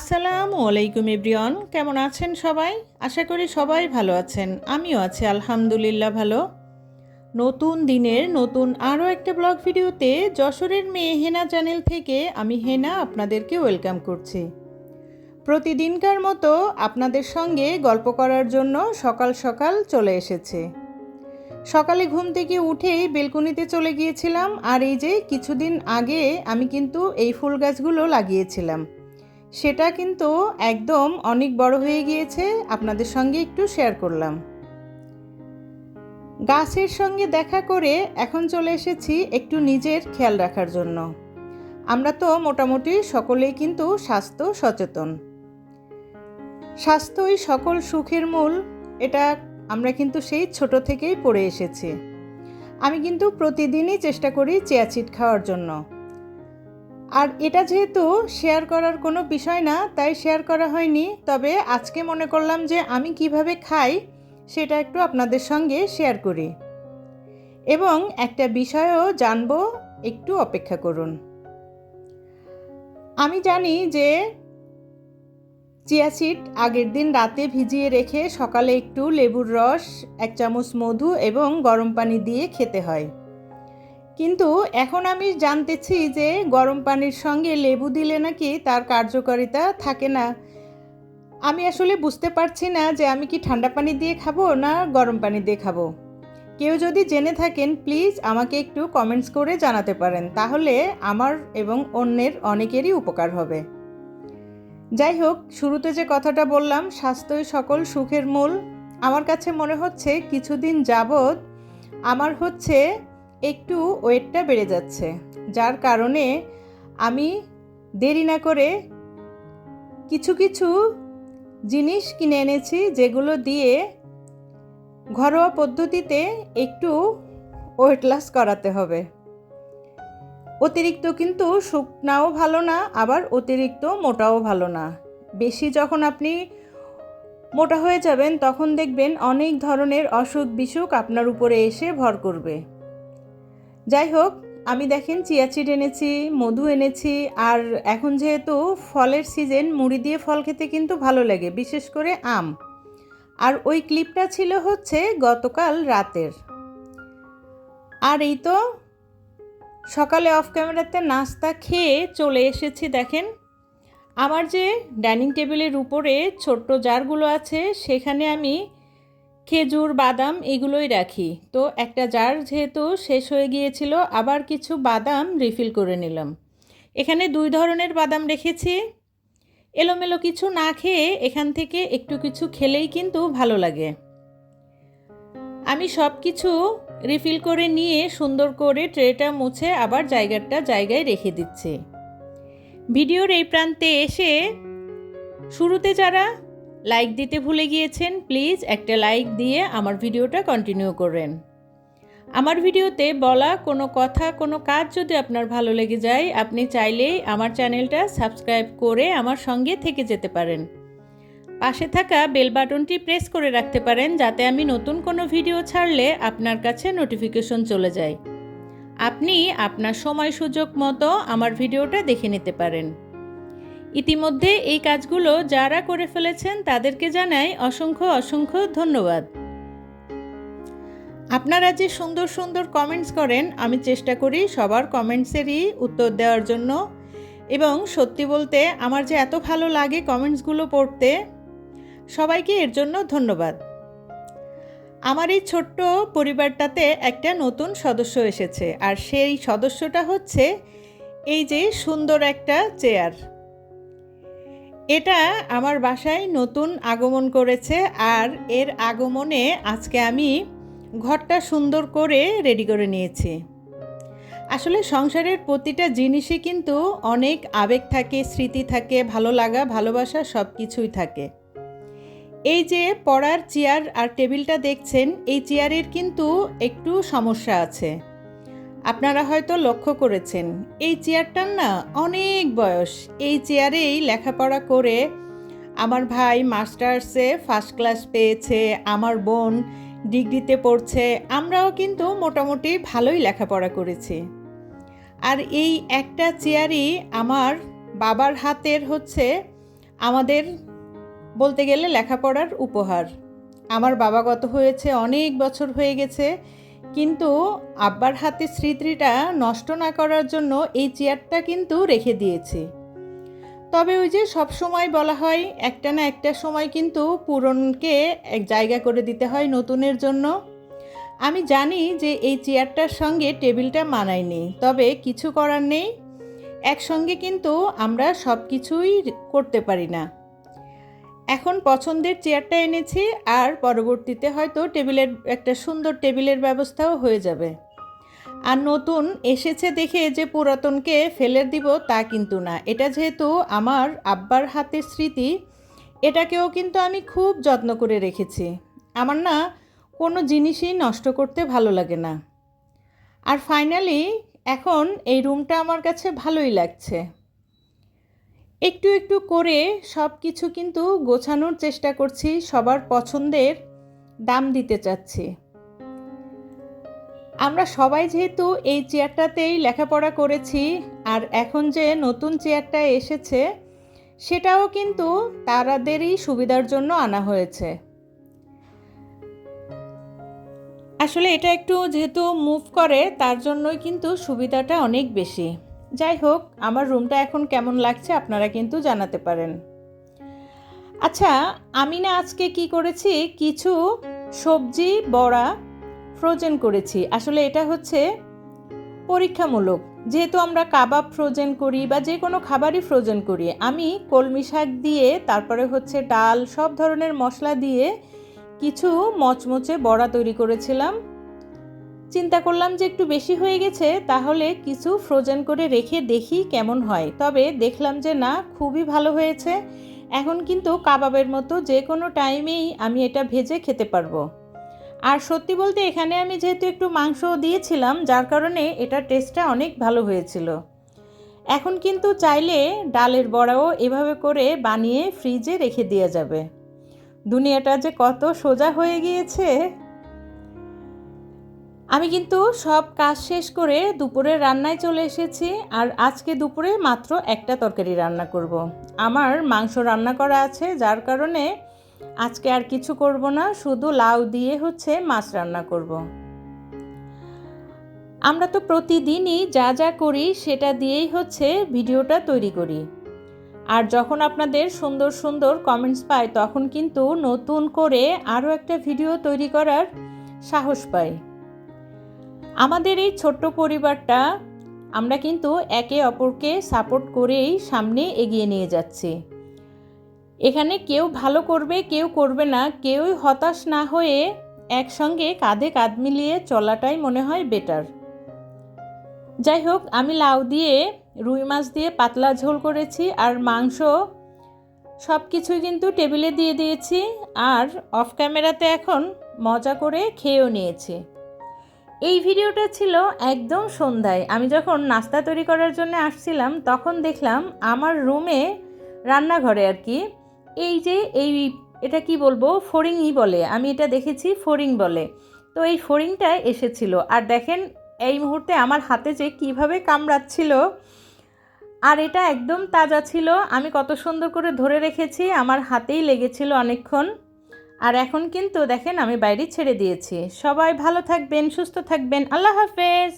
আসসালামু আলাইকুম, এভরিওয়ান। কেমন আছেন সবাই? আশা করি সবাই ভালো আছেন। আমিও আছি, আলহামদুলিল্লাহ ভালো। নতুন দিনের নতুন আরও একটা ব্লগ ভিডিওতে যশোরের মেয়ে হেনা চ্যানেল থেকে আমি হেনা আপনাদেরকে ওয়েলকাম করছি। প্রতিদিনকার মতো আপনাদের সঙ্গে গল্প করার জন্য সকাল সকাল চলে এসেছে। সকালে ঘুম থেকে উঠেই বেলকনিতে চলে গিয়েছিলাম, আর এই যে কিছুদিন আগে আমি কিন্তু এই ফুল গাছগুলো লাগিয়েছিলাম। সেটা কিন্তু একদম অনেক বড় হয়ে গিয়েছে। আপনাদের সঙ্গে একটু শেয়ার করলাম। গাছের সঙ্গে দেখা করে এখন চলে এসেছি একটু নিজের খেয়াল রাখার জন্য। আমরা তো মোটামুটি সকলেই কিন্তু স্বাস্থ্য সচেতন। স্বাস্থ্যই সকল সুখের মূল, এটা আমরা কিন্তু সেই ছোট থেকেই পড়ে এসেছি। আমি কিন্তু প্রতিদিনই চেষ্টা করি চেয়াচিট খাওয়ার জন্য। আর এটা যেহেতু শেয়ার করার কোনো বিষয় না, তাই শেয়ার করা হয়নি। তবে আজকে মনে করলাম যে আমি কীভাবে খাই, সেটা একটু আপনাদের সঙ্গে শেয়ার করি। এবং একটা বিষয়ও জানব, একটু অপেক্ষা করুন। আমি জানি যে চিয়া সিড আগের দিন রাতে ভিজিয়ে রেখে সকালে একটু লেবুর রস, এক চামচ মধু এবং গরম পানি দিয়ে খেতে হয়। কিন্তু এখন আমি জানতেছি যে গরম পানির সঙ্গে লেবু দিলে নাকি তার কার্যকারিতা থাকে না। আমি আসলে বুঝতে পারছি না যে আমি কি ঠান্ডা পানি দিয়ে খাব না গরম পানি দিয়ে খাব। কেউ যদি জেনে থাকেন, প্লিজ আমাকে একটু কমেন্টস করে জানাতে পারেন, তাহলে আমার এবং অন্যের অনেকেরই উপকার হবে। যাই হোক, শুরুতে যে কথাটা বললাম, স্বাস্থ্যই সকল সুখের মূল। আমার কাছে মনে হচ্ছে কিছুদিন যাবৎ আমার হচ্ছে একটু ওয়েটটা বেড়ে যাচ্ছে, যার কারণে আমি দেরি না করে কিছু কিছু জিনিস কিনে এনেছি, যেগুলো দিয়ে ঘরোয়া পদ্ধতিতে একটু ওয়েট লস করাতে হবে। অতিরিক্ত কিন্তু শুকনাও ভালো না, আবার অতিরিক্ত মোটাও ভালো না। বেশি যখন আপনি মোটা হয়ে যাবেন, তখন দেখবেন অনেক ধরনের অসুখ বিসুখ আপনার উপরে এসে ভর করবে। যাই হোক, আমি দেখেন চিয়াচিড এনেছি, মধু এনেছি, আর এখন যেহেতু ফলের সিজন মুড়ি দিয়ে ফল খেতে কিন্তু ভালো লাগে, বিশেষ করে আম। আর ওই ক্লিপটা ছিল হচ্ছে গতকাল রাতের। আর এই তো সকালে অফ ক্যামেরাতে নাস্তা খেয়ে চলে এসেছি, দেখেন। আমার যে ডাইনিং টেবিলের উপরে ছোট্ট জারগুলো আছে, সেখানে আমি খেজুর, বাদাম এগুলোই রাখি। তো একটা জার যেহেতু শেষ হয়ে গিয়েছিল, আবার কিছু বাদাম রিফিল করে নিলাম। এখানে দুই ধরনের বাদাম রেখেছি। এলোমেলো কিছু না খেয়ে এখান থেকে একটু কিছু খেলেই কিন্তু ভালো লাগে। আমি সব কিছু রিফিল করে নিয়ে সুন্দর করে ট্রেটা মুছে আবার জায়গাটা জায়গায় রেখে দিচ্ছি। ভিডিওর এই প্রান্তে এসে শুরুতে যারা লাইক দিতে ভুলে গিয়েছেন প্লিজ একটা লাইক দিয়ে আমার ভিডিওটা কন্টিনিউ করেন আমার ভিডিওতে বলা কোনো কথা, কোনো কাজ যদি আপনার ভালো লেগে যায়, আপনি চাইলেই আমার চ্যানেলটা সাবস্ক্রাইব করে আমার সঙ্গে থেকে যেতে পারেন। পাশে থাকা বেল বাটনটি প্রেস করে রাখতে পারেন, যাতে আমি নতুন কোনো ভিডিও ছাড়লে আপনার কাছে নোটিফিকেশন চলে যায়। আপনি আপনার সময় সুযোগ মতো আমার ভিডিওটা দেখে নিতে পারেন। ইতিমধ্যে এই কাজগুলো যারা করে ফেলেছেন তাদেরকে জানাই অসংখ্য অসংখ্য ধন্যবাদ। আপনারা যে সুন্দর সুন্দর কমেন্টস করেন, আমি চেষ্টা করি সবার কমেন্টসেরই উত্তর দেওয়ার জন্য। এবং সত্যি বলতে আমার যে এত ভালো লাগে কমেন্টসগুলো পড়তে, সবাইকে এর জন্য ধন্যবাদ। আমার এই ছোট্ট পরিবারটাতে একটা নতুন সদস্য এসেছে, আর সেই সদস্যটা হচ্ছে এই যে সুন্দর একটা চেয়ার এটা আমার বাসায় নতুন আগমন করেছে আর এর আগমনে আজকে আমি ঘরটা সুন্দর করে রেডি করে নিয়েছি। আসলে সংসারের প্রতিটা জিনিসই কিন্তু অনেক আবেগ থাকে, স্মৃতি থাকে, ভালো লাগা, ভালোবাসা সব কিছুই থাকে। এই যে পড়ার চেয়ার আর টেবিলটা দেখছেন, এই চেয়ারের কিন্তু একটু সমস্যা আছে। আপনারা হয়তো লক্ষ্য করেছেন, এই চেয়ারটার না অনেক বয়স। এই চেয়ারেই লেখাপড়া করে আমার ভাই মাস্টার্সে ফার্স্ট ক্লাস পেয়েছে, আমার বোন ডিগ্রিতে পড়ছে, আমরাও কিন্তু মোটামুটি ভালোই লেখাপড়া করেছি। আর এই একটা চেয়ারই আমার বাবার হাতের হচ্ছে আমাদের বলতে গেলে লেখাপড়ার উপহার। আমার বাবা গত হয়েছে অনেক বছর হয়ে গেছে কিন্তু আব্বার হাতে স্মৃতিটা নষ্ট না করার জন্য এই চেয়ারটা কিন্তু রেখে দিয়েছি। তবে ওই যে সব সময় বলা হয়, একটা না একটা সময় কিন্তু পুরনকে এক জায়গা করে দিতে হয় নতুনের জন্য। আমি জানি যে এই চেয়ারটার সঙ্গে টেবিলটা মানায়নি তবে কিছু করার নেই। একসঙ্গে কিন্তু আমরা সব কিছুই করতে পারি না। এখন পছন্দের চেয়ারটা এনেছি আর পরবর্তীতে হয়তো টেবিলের, একটা সুন্দর টেবিলের ব্যবস্থাও হয়ে যাবে। আর নতুন এসেছে দেখে যে পুরাতনকে ফেলে দিব তা কিন্তু না। এটা যেহেতু আমার আব্বার হাতের স্মৃতি, এটাকেও কিন্তু আমি খুব যত্ন করে রেখেছি। আমার না কোনো জিনিসই নষ্ট করতে ভালো লাগে না। আর ফাইনালি এখন এই রুমটা আমার কাছে ভালোই লাগছে। একটু একটু করে সব কিছু কিন্তু গোছানোর চেষ্টা করছি, সবার পছন্দের দাম দিতে চাচ্ছি। আমরা সবাই যেহেতু এই চেয়ারটাতেই লেখাপড়া করেছি আর এখন যে নতুন চেয়ারটা এসেছে, সেটাও কিন্তু তারাদেরই সুবিধার জন্য আনা হয়েছে। আসলে এটা একটু যেহেতু মুভ করে, তার জন্যই কিন্তু সুবিধাটা অনেক বেশি। যাই হোক, আমার রুমটা এখন কেমন লাগছে আপনারা কিন্তু জানাতে পারেন। আচ্ছা আমি না আজকে কি করেছি? কিছু সবজি, বড়া ফ্রোজেন করেছি। আসলে এটা হচ্ছে পরীক্ষামূলক। যেহেতু আমরা কাবাব ফ্রোজেন করি বা যে কোনো খাবারই ফ্রোজেন করি, আমি কলমি শাক দিয়ে, তারপরে হচ্ছে ডাল, সব ধরনের মশলা দিয়ে কিছু মচমচে বড়া তৈরি করেছিলাম। চিন্তা করলাম যে একটু বেশি হয়ে গেছে, তাহলে কিছু ফ্রোজেন করে রেখে দেখি কেমন হয়। তবে দেখলাম যে না, খুবই ভালো হয়েছে। এখন কিন্তু কাবাবের মতো যে কোনো টাইমেই আমি এটা ভেজে খেতে পারব। আর সত্যি বলতে এখানে আমি যেহেতু একটু মাংস দিয়েছিলাম, যার কারণে এটা টেস্টটা অনেক ভালো হয়েছিল। এখন কিন্তু চাইলে ডালের বড়াও এভাবে করে বানিয়ে ফ্রিজে রেখে দেওয়া যাবে। দুনিয়াটা যে কত সোজা হয়ে গিয়েছে আমি কিন্তু সব কাজ শেষ করে দুপুরে রান্নায় চলে এসেছি আর আজকে দুপুরে মাত্র একটা তরকারি রান্না করব। আমার মাংস রান্না করা আছে, যার কারণে আজকে আর কিছু করব না, শুধু লাউ দিয়ে হচ্ছে মাছ রান্না করব। আমরা তো প্রতিদিনই যা যা করি সেটা দিয়েই হচ্ছে ভিডিওটা তৈরি করি আর যখন আপনাদের সুন্দর সুন্দর কমেন্টস পাই, তখন কিন্তু নতুন করে আরও একটা ভিডিও তৈরি করার সাহস পাই আমাদের এই ছোট্ট পরিবারটা আমরা কিন্তু একে অপরকে সাপোর্ট করেই সামনে এগিয়ে নিয়ে যাচ্ছি। এখানে কেউ ভালো করবে, কেউ করবে না, কেউই হতাশ না হয়ে একসঙ্গে কাঁধে কাঁধ মিলিয়ে চলাটাই মনে হয় বেটার যাই হোক, আমি লাউ দিয়ে, রুই মাছ দিয়ে পাতলা ঝোল করেছি আর মাংস সব কিছুই কিন্তু টেবিলে দিয়ে দিয়েছি আর অফ ক্যামেরাতে এখন মজা করে খেয়েও নিয়েছি। এই ভিডিওটা ছিল একদম সন্ধ্যায়। আমি যখন নাস্তা তৈরি করার জন্য আসছিলাম, তখন দেখলাম আমার রুমে রান্নাঘরে আর কি, এই যে এই এটা কি বলব, ফড়িংই বলে। আমি এটা দেখেছি ফড়িং বলে। তো এই ফড়িংটা এসেছিল। আর দেখেন, এই মুহূর্তে আমার হাতে যে কীভাবে কামড়াচ্ছিল, আর এটা একদম তাজা ছিল। আমি কত সুন্দর করে ধরে রেখেছি, আমার হাতেই লেগেছিল অনেকক্ষণ। আর এখন কিন্তু দেখেন আমি বাইরে ছেড়ে দিয়েছি। সবাই ভালো থাকবেন, সুস্থ থাকবেন। আল্লাহ হাফেজ।